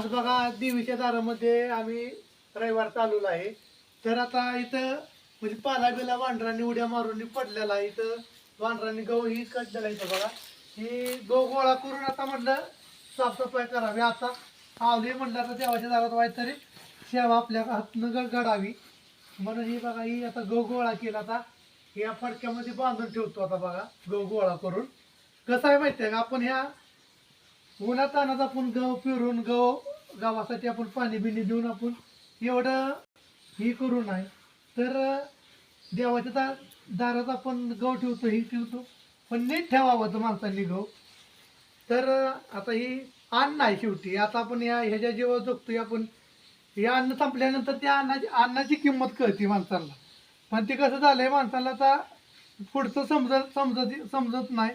आज बघा देवीच्या दारामध्ये आम्ही रविवार चालवला आहे. तर आता इथं म्हणजे पाला बिला वांढरांनी उड्या मारून पडलेला आहे. इथं वांढरांनी गहू ही कटलेला इथं बघा. ही गहू गोळा करून आता म्हटलं साफसफाई करावी. आता आवली म्हटलं आता देवाच्या दारात व्हायचं तरी सेवा आपल्या हातनं गडगडावी म्हणून ही बघा ही आता गहू गोळा केला आता. या फडक्यामध्ये बांधून ठेवतो आता बघा गहू गोळा करून. कसं आहे माहिती आहे का? आपण ह्या उन्हा ताणात आपण गहू पिरून गहू गावासाठी आपण पाणी बिणी देऊन आपण एवढं हे करू नाही. तर देवाच्या दा दारात आपण गहू ठेवतो हे ठेवतो. पण नीट ठेवावं तर माणसांनी गहू. तर आता ही अन्न आहे शेवटी. आता आपण या ह्याच्या जेव्हा जगतोय आपण. हे अन्न संपल्यानंतर त्या अन्नाची अन्नाची किंमत कळते माणसाला पण ते कसं झालंय माणसाला आता पुढचं समजत समजत समजत नाही.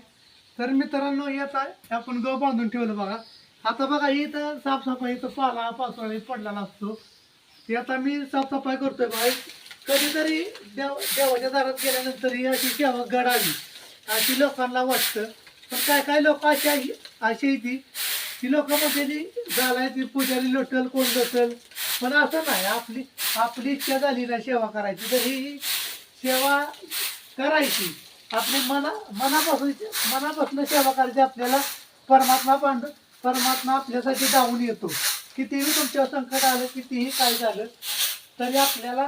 तर मित्रांनो याचा आपण गहू बांधून ठेवलं बघा. आता बघा इथं साफसफाई इथं पाला पावसाळ्यात पडलेला असतो. ते आता मी साफसफाई करतोय बघा कधीतरी देव देवाच्या दारात गेल्यानंतर ही अशी सेवा घडावी अशी लोकांना वाटतं. पण काय काय लोक अशी आहे- अशी आहे ती. ती लोक म्हणजे झालाय ती पुजारी लोटल कोण लोटल? पण असं नाही. आपली आपली इच्छा झाली ना सेवा करायची. तर ही सेवा करायची. आपली मना मनापासून मनापासून सेवा करायची आपल्याला. परमात्मा पांड परमात्मा आपल्यासाठी धावून येतो. कितीही तुमच्या संकट आलं कितीही काय झालं तरी आपल्याला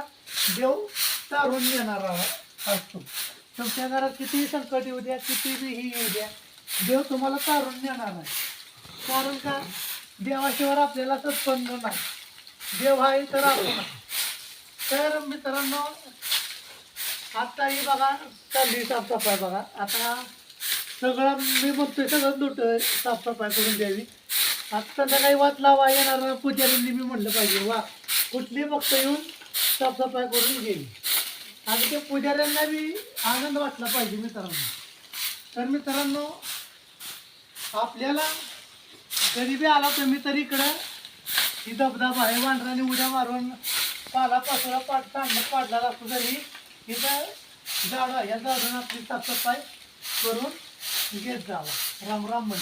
देव तारून येणारा असतो. तुमच्या घरात कितीही संकट येऊ द्या कितीही ही येऊ द्या देव तुम्हाला तारून येणार आहे. कारण का? देवाशिवाय आपल्याला सत्पन्न नाही. देव आहे तर आपण तर मित्रांनो आत्ताही ही बघा चालली साफसफाई बघा. आता सगळं मी म्हणतोय सगळं लुट साफसफाई करून द्यावी. आता संध्याकाळी वाट लावा येणार पुजारींनी मी म्हणलं पाहिजे वा. कुठली भक्त येऊन साफसफाई करून गेली आणि ते पुजाऱ्यांना बी आनंद वाटला पाहिजे मित्रांनो. तर मित्रांनो आपल्याला कधी बी आला तुम्ही तरी इकडं ही धबधबा आहे वांढराने उड्या मारून पाला पाचोळा पाड चांगलं पाडला असतो तरी इथं झाडं या झाडून आपली साफसफाई करून Где дала? Рам-рамы.